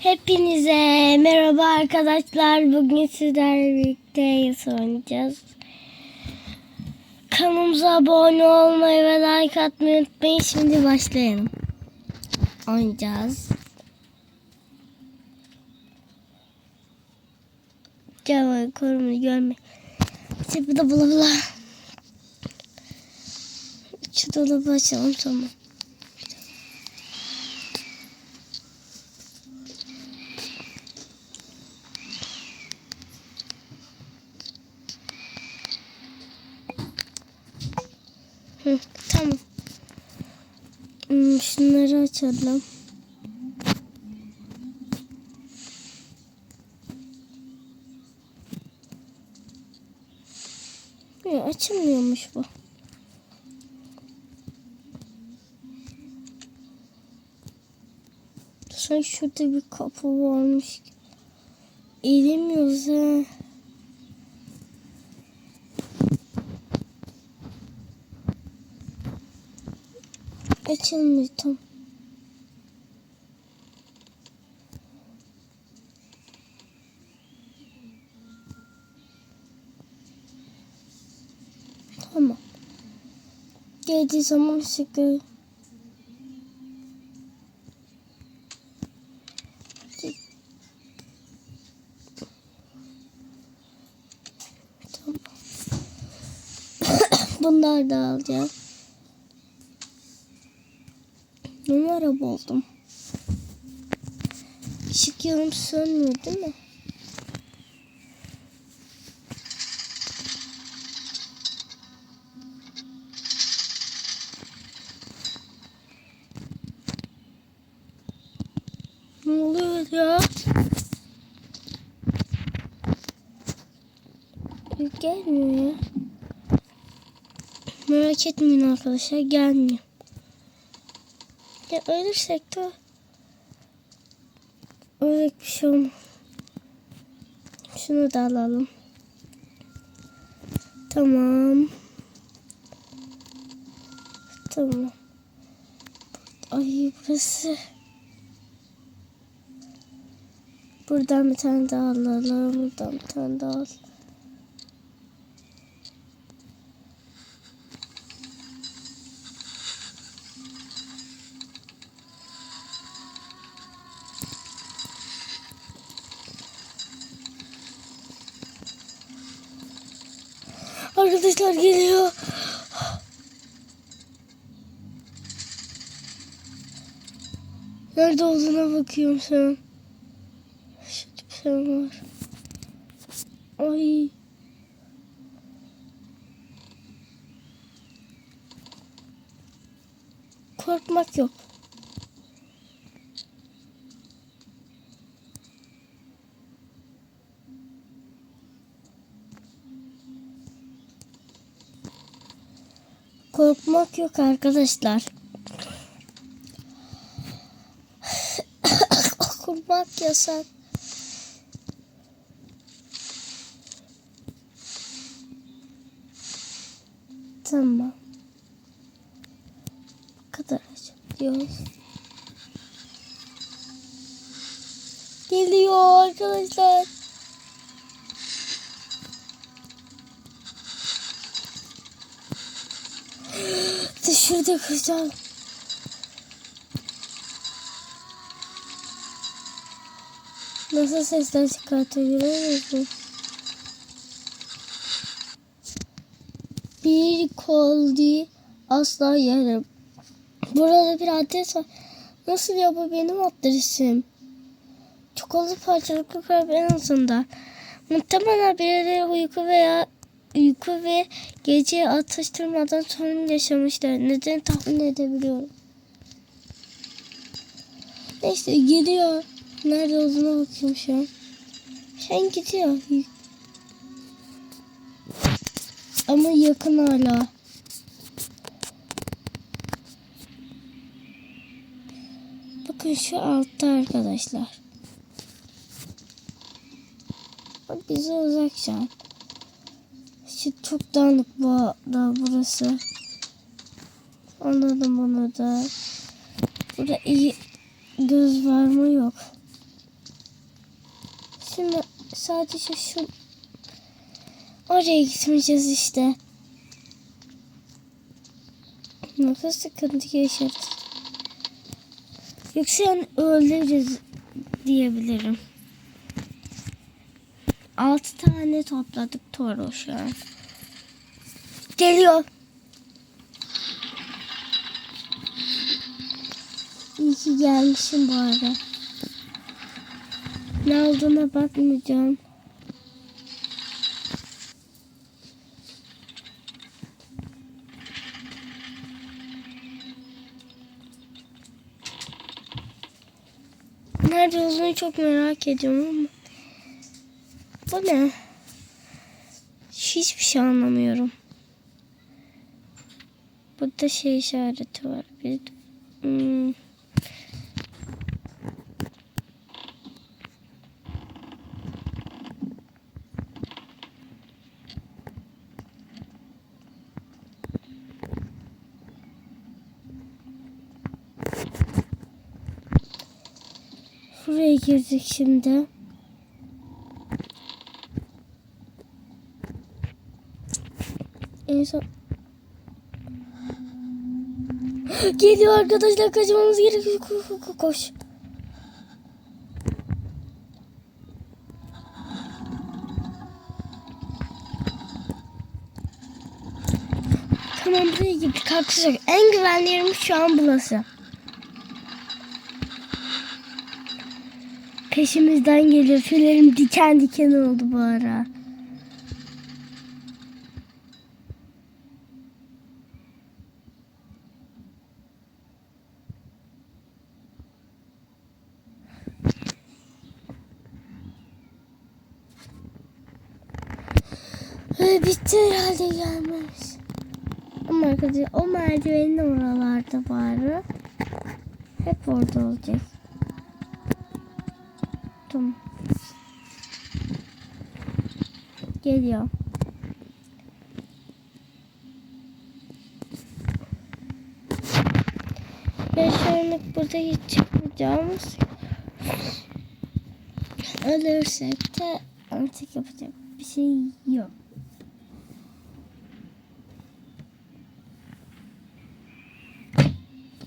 Hepinize merhaba arkadaşlar. Bugün sizlerle birlikte yas oynayacağız. Kanalımıza abone olmayı ve like atmayı unutmayın. Şimdi başlayalım. Oynayacağız. Gel korumunu görme. İşte bu da bula bula. Şu dolabı açalım tamam. Hı, tamam. Hmm, şunları açalım. Ya, açılmıyormuş bu. Sanki şurada bir kapı varmış. Eğilemiyoruz ha. Açılmıyor tam. Tamam. Geldiği zaman. Tamam. Bunları da alacağım. Numara buldum. Işık yanım sönmüyor değil mi? Ne oluyor ya? Gelmiyor ya. Merak etmeyin arkadaşlar gelmiyor. Ya ölürsek de öyle bir şey olmaz. Şunu da alalım. Tamam. Tamam. Ay burası. Buradan bir tane daha alalım. Buradan bir tane daha alalım. Arkadaşlar geliyor. Nerede olduğuna bakıyorum şu şey var. Ay. Korkmak yok. Korkmak yok arkadaşlar. Korkmak yasak. Tamam. Bu kadar açıyoruz. Geliyor arkadaşlar. Dışarıda kızlar. Nasıl sesler çıkartıyor musun? Bir kol değil asla yarım. Burada bir adres var. Nasıl ya bu benim adresim? Çikolata parçalıklı kalp en azından. Muhtemelen birileri uyku veya uyku ve gece atıştırmadan sorun yaşamışlar. Neden tahmin edebiliyorum. Neyse gidiyor. Nerede olduğuna bakıyorum şu an. Şu an gidiyor. Ama yakın hala. Şu altta arkadaşlar. Bak bize uzak şu an. Şu çok dağınık bu da burası. Anladım bunu da. Burada iyi göz var mı yok. Şimdi sadece şu oraya gitmeyeceğiz işte. Nasıl sıkıntı yaşarız. Yoksa yani öldürürüz diyebilirim. Altı tane topladık Toro şu an. Geliyor. İyi ki gelmişim bu arada. Ne olduğuna bakmayacağım. Nerede olduğunu çok merak ediyorum. Bu ne? Hiçbir şey anlamıyorum. Burada şey işareti var. Bir, hmm. Buraya girdik şimdi. En son... Geliyor arkadaşlar kaçmamız gerekiyor. Ko- ko- ko- Koş. Tamam buraya gittik. Kalkacak. En güvenli yerimiz şu an burası. Peşimizden geliyor. Tüylerim diken diken oldu bu ara. Ee, bitti herhalde gelmemiş. Ama arkadaşlar o merdivenin oralarda bari. Hep orada olacak. Tamam. Geliyor. Ben şu anlık burada hiç çıkmayacağımız ölürsek de artık yapacak bir şey yok.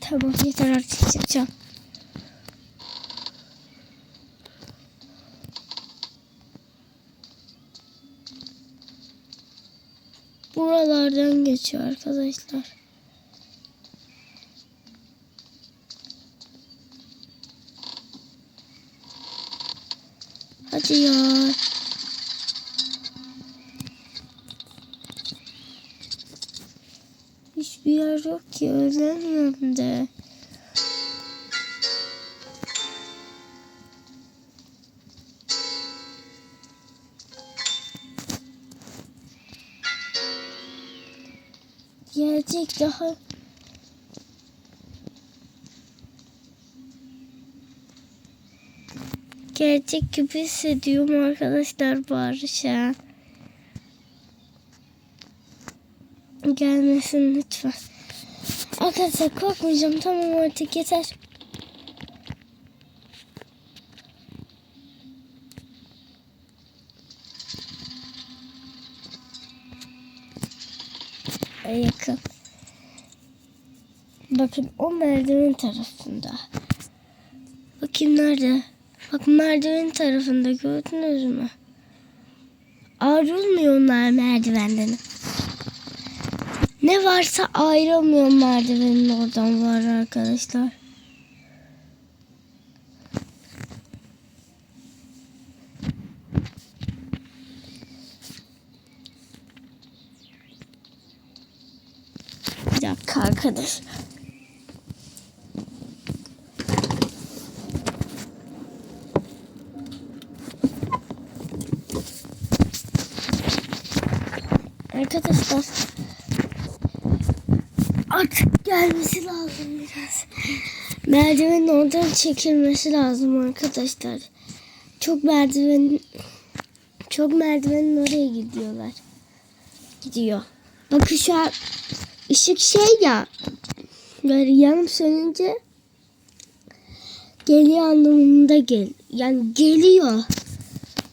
Tamam yeter artık çıkacağım. Buralardan geçiyor arkadaşlar. Hadi ya. Hiçbir yer yok ki öğrenmiyorum de. Gelecek daha. Gelecek gibi hissediyorum arkadaşlar Barış'a. Gelmesin lütfen. Arkadaşlar korkmayacağım tamam artık yeter. Yakın. Bakın o merdiven tarafında. Bakayım nerede? Bak merdiven tarafında gördünüz mü? Ayrılmıyor onlar merdivenden. Ne varsa ayrılmıyor merdivenin oradan var arkadaşlar. Bir dakika arkadaş. Arkadaşlar artık gelmesi lazım biraz. Merdivenin oradan çekilmesi lazım arkadaşlar. Çok merdiven çok merdivenin oraya gidiyorlar. Gidiyor. Bakın şu an ışık şey ya böyle yanım sönünce geliyor anlamında gel. Yani geliyor.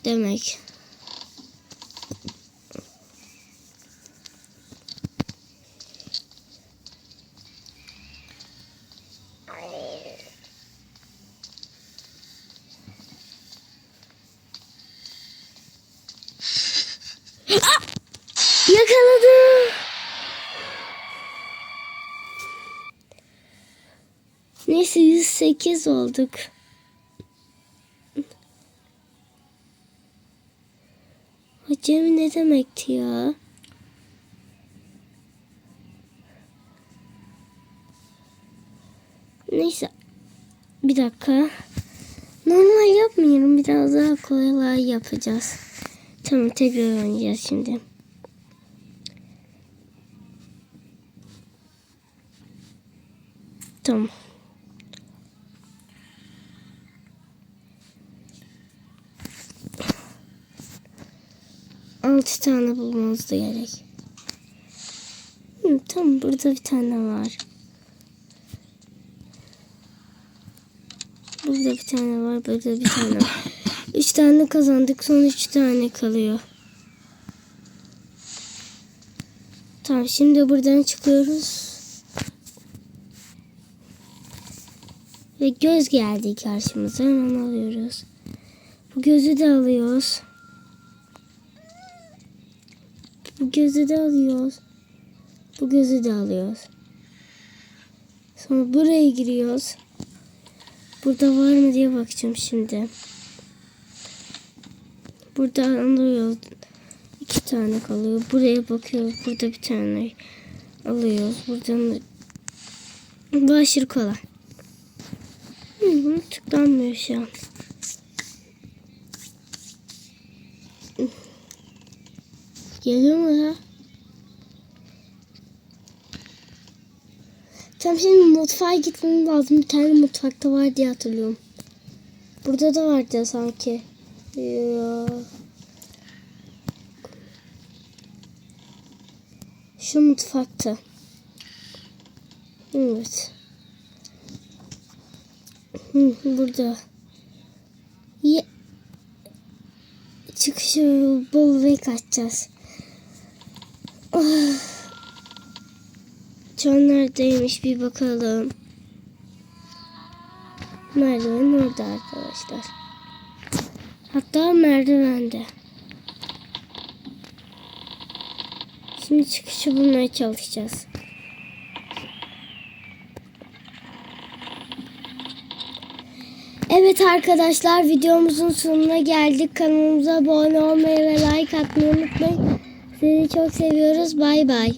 demek. Yakaladım. Neyse 108 olduk. Acemi ne demekti ya? Neyse. Bir dakika. Normal yapmıyorum. Biraz daha kolay yapacağız. Tamam tekrar oynayacağız şimdi. Tamam. Altı tane bulmamız da gerek. Hı, tamam burada bir tane var. Burada bir tane var. Burada bir tane var. Üç tane kazandık. Son üç tane kalıyor. Tamam şimdi buradan çıkıyoruz. Ve göz geldi karşımıza. Hemen alıyoruz. Bu gözü de alıyoruz. Bu gözü de alıyoruz. Bu gözü de alıyoruz. Sonra buraya giriyoruz. Burada var mı diye bakacağım şimdi. Burada alıyoruz. İki tane kalıyor. Buraya bakıyoruz. Burada bir tane alıyoruz. Buradan bu aşırı kolay. Bunu tıklanmıyor şu an. Geliyor mu ya? Tam şimdi mutfağa gitmem lazım. Bir tane mutfakta var diye hatırlıyorum. Burada da vardı sanki. Ya. Şu mutfakta. Evet. Hı, burada. Ye Çıkışı bol ve kaçacağız. Ah. Can neredeymiş bir bakalım. Merdiven orada arkadaşlar. Hatta merdivende. Şimdi çıkışı bulmaya çalışacağız. Evet arkadaşlar videomuzun sonuna geldik. Kanalımıza abone olmayı ve like atmayı unutmayın. Sizi çok seviyoruz. Bay bay.